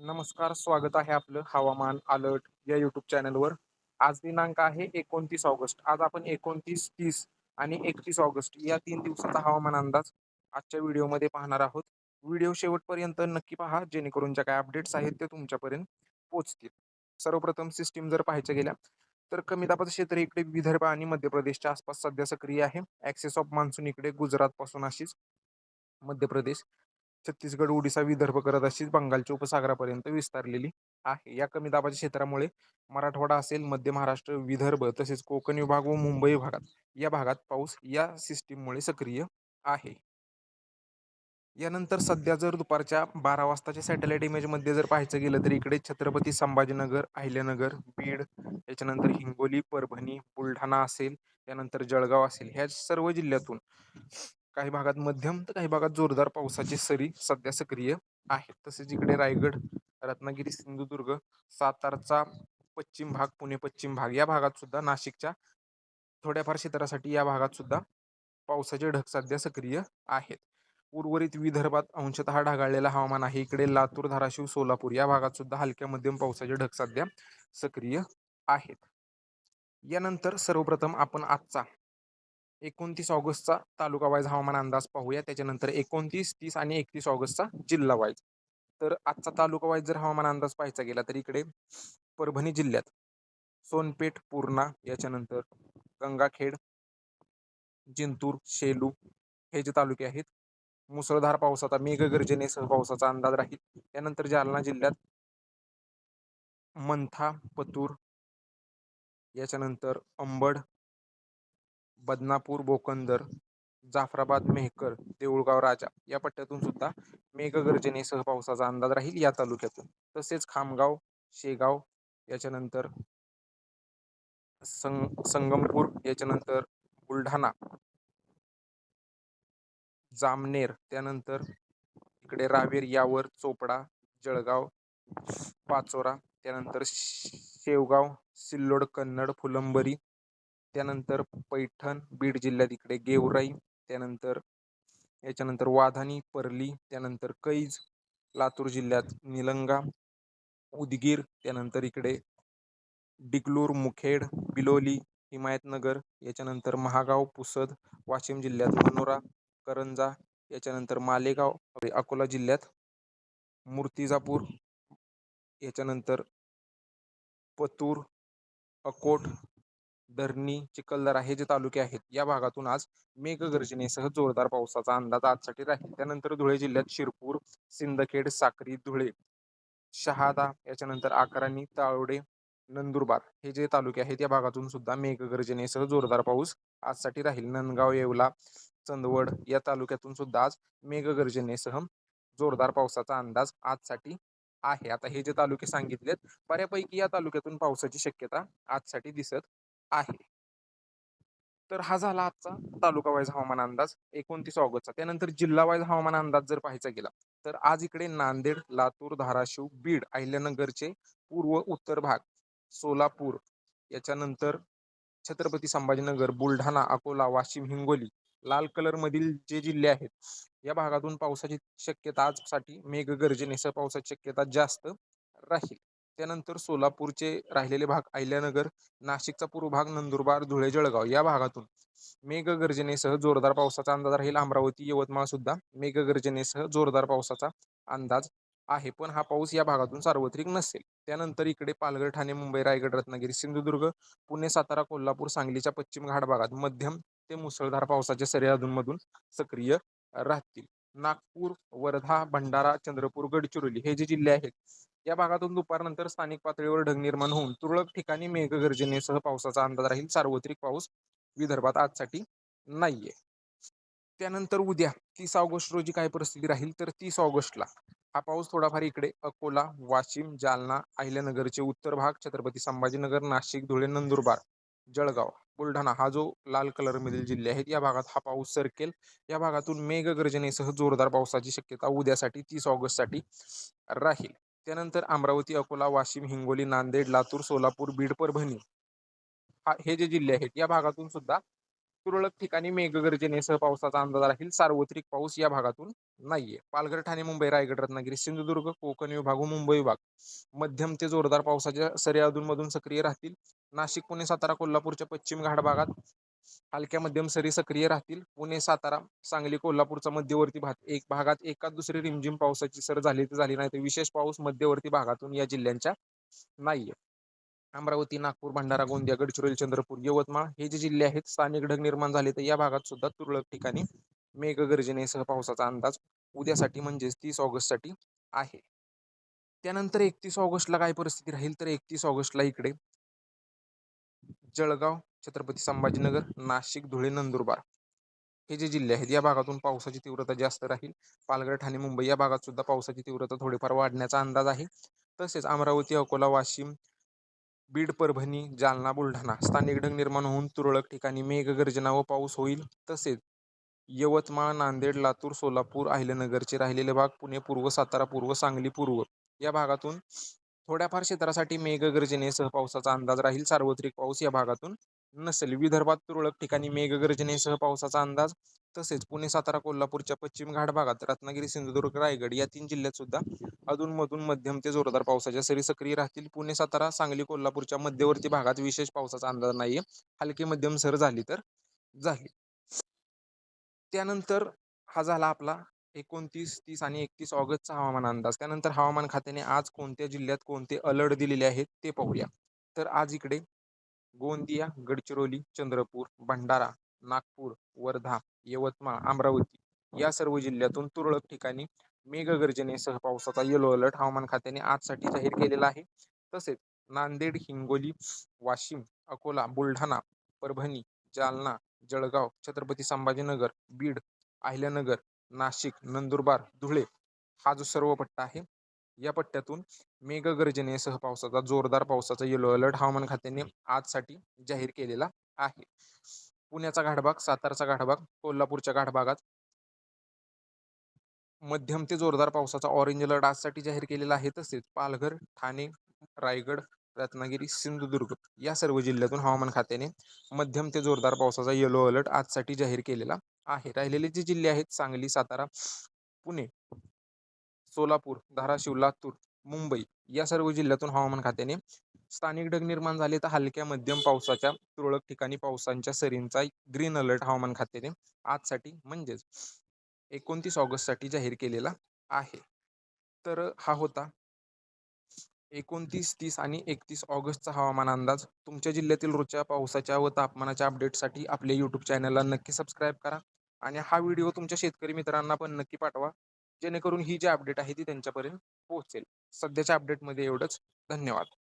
नमस्कार स्वागत आहे आपलं हवामान अलर्ट या युट्यूब चॅनलवर. आज दिनांक आहे एकोणतीस ऑगस्ट. आज आपण एकोणतीस तीस आणि एकतीस ऑगस्ट या तीन दिवसाचा हवामान अंदाज आजच्या व्हिडिओमध्ये पाहणार आहोत. व्हिडिओ शेवटपर्यंत नक्की पहा जेणेकरून ज्या काही अपडेट्स आहेत ते तुमच्यापर्यंत पोहोचतील. सर्वप्रथम सिस्टीम जर पाहायच्या गेल्या तर कमी दाबाचं क्षेत्र इकडे विदर्भ आणि मध्य प्रदेशच्या आसपास सध्या सक्रिय आहे. ॲक्सेस ऑफ मान्सून इकडे गुजरातपासून अशीच मध्य प्रदेश छत्तीसगड ओडिसा विदर्भ करत अशीच बंगालच्या उपसागरापर्यंत विस्तारलेली आहे. या कमी दाबाच्या क्षेत्रामुळे मराठवाडा असेल मध्य महाराष्ट्र विदर्भ तसेच कोकण विभाग व मुंबई विभागात या भागात पाऊस या सिस्टीममुळे सक्रिय आहे. यानंतर सध्या जर दुपारच्या बारा वाजताच्या सॅटेलाईट इमेजमध्ये जर पाहायचं गेलं तर इकडे छत्रपती संभाजीनगर अहिल्यानगर बीड त्याच्यानंतर हिंगोली परभणी बुलढाणा असेल त्यानंतर जळगाव असेल ह्या सर्व जिल्ह्यातून काही भागात मध्यम तर काही भागात जोरदार पावसाची सरी सध्या सक्रिय आहेत तसेच इकडे रायगड रत्नागिरी सिंधुदुर्ग सातारचा पश्चिम भाग पुणे पश्चिम भाग या भागात सुद्धा नाशिकच्या थोड्याफार क्षेत्रासाठी या भागात सुद्धा पावसाचे ढग सध्या सक्रिय आहेत. उर्वरित विदर्भात अंशतः ढगाळलेलं हवामान आहे. इकडे लातूर धाराशिव सोलापूर या भागात सुद्धा हलक्या मध्यम पावसाचे ढग सध्या सक्रिय आहेत. यानंतर सर्वप्रथम आपण आजचा एकोणतीस ऑगस्टचा तालुका वाईज हवामान अंदाज पाहूया. त्याच्यानंतर एकोणतीस तीस आणि एकतीस ऑगस्टचा जिल्हा वाईज. तर आजचा तालुका वाईज जर हवामान अंदाज पाहायचा गेला तर इकडे परभणी जिल्ह्यात सोनपेठ पूर्णा याच्यानंतर गंगाखेड जिंतूर शेलू हे जे तालुके आहेत मुसळधार पावसाचा मेघगर्जनेसह पावसाचा अंदाज राहील. त्यानंतर जालना जिल्ह्यात मंथा पतूर याच्यानंतर अंबड बदनापूर बोकंदर जाफराबाद मेहकर देऊळगाव राजा या पट्ट्यातून सुद्धा मेघगर्जनेसह पावसाचा अंदाज राहील या तालुक्यातून. तसेच खामगाव शेगाव याच्यानंतर संग संगमपूर याच्यानंतर बुलढाणा जामनेर त्यानंतर इकडे रावेर यावर चोपडा जळगाव पाचोरा त्यानंतर शेवगाव सिल्लोड कन्नड फुलंबरी त्यानंतर पैठण बीड जिल्ह्यात इकडे गेवराई त्यानंतर याच्यानंतर वाधानी परली त्यानंतर कैज लातूर जिल्ह्यात निलंगा उदगीर त्यानंतर इकडे डिकलूर मुखेड बिलोली हिमायतनगर याच्यानंतर महागाव पुसद वाशिम जिल्ह्यात मनोरा करंजा याच्यानंतर मालेगाव अकोला जिल्ह्यात मूर्तिजापूर याच्यानंतर पतूर अकोट धरणी चिखलदरा हे जे तालुके आहेत या भागातून आज मेघगर्जनेसह जोरदार पावसाचा अंदाज आजसाठी राहील. त्यानंतर धुळे जिल्ह्यात शिरपूर सिंदखेड साक्री धुळे शहादा याच्यानंतर आकारानी तावडे नंदुरबार हे जे तालुके आहेत या भागातून सुद्धा मेघगर्जनेसह जोरदार पाऊस आजसाठी राहील. नंदगाव येवला चंदवड या तालुक्यातून सुद्धा आज मेघगर्जनेसह जोरदार पावसाचा अंदाज आजसाठी आहे. आता हे जे तालुके सांगितलेत बऱ्यापैकी या तालुक्यातून पावसाची शक्यता आजसाठी दिसत आहे. तर हा झाला आजचा तालुका वाईज हवामान अंदाज एकोणतीस ऑगस्टचा. त्यानंतर जिल्हा वाईज हवामान अंदाज जर पाहायचा गेला तर आज इकडे नांदेड लातूर धाराशिव बीड अहिल्यानगरचे पूर्व उत्तर भाग सोलापूर याच्यानंतर छत्रपती संभाजीनगर बुलढाणा अकोला वाशिम हिंगोली लाल कलर मधील जे जिल्हे आहेत या भागातून पावसाची शक्यता आजसाठी मेघगर्जनेसह पावसाची शक्यता जास्त राहील. त्यानंतर सोलापूरचे राहिलेले भाग अहिल्यानगर नाशिकचा पूर्व भाग नंदुरबार धुळे जळगाव या भागातून. मेघगर्जनेसह जोरदार पावसाचा अंदाज राहील. अमरावती यवतमाळ सुद्धा मेघगर्जनेसह जोरदार पावसाचा अंदाज आहे. पण हा पाऊस या भागातून सार्वत्रिक नसेल. त्यानंतर इकडे पालघर ठाणे मुंबई रायगड रत्नागिरी सिंधुदुर्ग पुणे सातारा कोल्हापूर सांगलीच्या पश्चिम घाट भागात मध्यम ते मुसळधार पावसाच्या सरी अधूनमधून सक्रिय राहतील. नागपूर वर्धा भंडारा चंद्रपूर गडचिरोली हे जे जिल्हे आहेत या भागातून दुपारनंतर स्थानिक पातळीवर ढग निर्माण होऊन तुरळक ठिकाणी मेघगर्जनेसह पावसाचा अंदाज राहील. सार्वत्रिक पाऊस विदर्भात आजसाठी नाहीये. त्यानंतर उद्या तीस ऑगस्ट रोजी काय परिस्थिती राहील? तर तीस ऑगस्टला हा पाऊस थोडाफार इकडे अकोला वाशिम जालना अहिल्यानगरचे उत्तर भाग छत्रपती संभाजीनगर नाशिक धुळे नंदुरबार जळगाव बुलढाणा हा जो लाल कलरमधील जिल्हे आहेत या भागात हा पाऊस सरकेल. या भागातून मेघगर्जनेसह जोरदार पावसाची शक्यता उद्यासाठी तीस ऑगस्टसाठी राहील. त्यानंतर अमरावती अकोला वाशिम हिंगोली नांदेड लातूर सोलापूर बीड परभणी हा हे जे जिल्हे आहेत या भागातून सुद्धा तुरळक ठिकाणी मेघगर्जनेसह पावसाचा अंदाज राहील. सार्वत्रिक पाऊस या भागातून नाहीये. पालघर ठाणे मुंबई रायगड रत्नागिरी सिंधुदुर्ग कोकण विभाग व मुंबई विभाग. मध्यम ते जोरदार पावसाच्या सरी अधूनमधून सक्रिय राहतील. नाशिक पुणे सातारा कोल्हापूरच्या पश्चिम घाट भागात हलक्या मध्यम सरी सक्रिय राहतील. पुणे सातारा सांगली कोल्हापूरचा मध्यवर्ती भाग एक भागात एकाच दुसरी रिमझिम पावसाची सर झाली तर झाली नाही तर विशेष पाऊस मध्यवर्ती भागातून या जिल्ह्यांच्या नाहीये. अमरावती नागपूर भंडारा गोंदिया गडचिरोली चंद्रपूर यवतमाळ हे जे जिल्हे आहेत स्थानिक ढग निर्माण झाले तर या भागात सुद्धा तुरळक ठिकाणी मेघगर्जनेसह पावसाचा अंदाज उद्यासाठी म्हणजेच तीस ऑगस्टसाठी आहे. त्यानंतर एकतीस ऑगस्टला काय परिस्थिती राहील? तर एकतीस ऑगस्टला इकडे जळगाव छत्रपती संभाजीनगर नाशिक धुळे नंदुरबार. हे जे जिल्हे आहेत या भागातून पावसाची तीव्रता जास्त राहील. पालघर ठाणे मुंबई या भागात सुद्धा पावसाची तीव्रता थोडीफार वाढण्याचा अंदाज आहे. तसेच अमरावती अकोला वाशिम बीड परभणी जालना बुलढाणा स्थानिक ढग निर्माण होऊन तुरळक ठिकाणी मेघगर्जना व पाऊस होईल. तसेच यवतमाळ नांदेड लातूर सोलापूर अहिल्यानगरचे राहिलेले भाग पुणे पूर्व सातारा पूर्व सांगली पूर्व या भागातून थोड्याफार क्षेत्रासाठी मेघगर्जनेसह पावसाचा अंदाज राहील. सार्वत्रिक पाऊस या भागातून नसेल. विदर्भात तुरळक ठिकाणी मेघगर्जनेसह पावसाचा अंदाज तसेच पुणे सातारा कोल्हापूरच्या पश्चिम घाट भागात रत्नागिरी सिंधुदुर्ग रायगड या तीन जिल्ह्यात सुद्धा अधूनमधून मध्यम ते जोरदार पावसाच्या सरी सक्रिय राहतील. पुणे सातारा सांगली कोल्हापूरच्या मध्यवर्ती भागात विशेष पावसाचा अंदाज नाहीये. हलकी मध्यम सर झाली तर झाली. त्यानंतर हा झाला आपला एकोणतीस तीस आणि एकतीस ऑगस्टचा हवामान अंदाज. त्यानंतर हवामान खात्याने आज कोणत्या जिल्ह्यात कोणते अलर्ट दिलेले आहेत ते पाहूया. तर आज इकडे गोंदिया गडचिरोली चंद्रपूर भंडारा नागपूर वर्धा यवतमाळ अमरावती या सर्व जिल्ह्यातून तुरळक ठिकाणी मेघगर्जनेसह पावसाचा येलो अलर्ट हवामान खात्याने आजसाठी जाहीर केलेला आहे. तसेच नांदेड हिंगोली वाशिम अकोला बुलढाणा परभणी जालना जळगाव छत्रपती संभाजीनगर बीड अहिल्यानगर नाशिक नंदुरबार धुळे हा जो सर्व पट्टा आहे या पट्ट्यातून मेघगर्जनेसह पावसाचा जोरदार पावसाचा येलो अलर्ट हवामान खात्याने आजसाठी जाहीर केलेला आहे. पुण्याचा घाटभाग सातारचा घाटभाग कोल्हापूरच्या घाटभागात मध्यम ते जोरदार पावसाचा ऑरेंज अलर्ट आजसाठी जाहीर केलेला आहे. तसेच पालघर ठाणे रायगड रत्नागिरी सिंधुदुर्ग या सर्व जिल्ह्यातून हवामान खात्याने मध्यम ते जोरदार पावसाचा येलो अलर्ट आजसाठी जाहीर केलेला आहे. राहिलेले जे जिल्हे आहेत सांगली सातारा पुणे सोलापूर धाराशिव लातूर मुंबई या सर्व जिल्ह्यातून हवामान खात्याने स्थानिक ढग निर्माण झाले तर हलक्या मध्यम पावसाच्या तुरळक ठिकाणी पावसांच्या सरींचा ग्रीन अलर्ट हवामान खात्याने आजसाठी म्हणजेच एकोणतीस ऑगस्टसाठी जाहीर केलेला आहे. तर हा होता एकोणतीस तीस आणि एकतीस ऑगस्टचा हवामान अंदाज. तुमच्या जिल्ह्यातील रोजच्या पावसाच्या व तापमानाच्या अपडेटसाठी आपल्या यूट्यूब चॅनलला नक्की सबस्क्राईब करा आणि हा व्हिडिओ तुमच्या शेतकरी मित्रांना पण नक्की पाठवा. जेणेकरून ही जी अपडेट आहे ती त्यांच्यापर्यंत पोहोचेल. सध्याच्या अपडेटमध्ये एवढंच. धन्यवाद.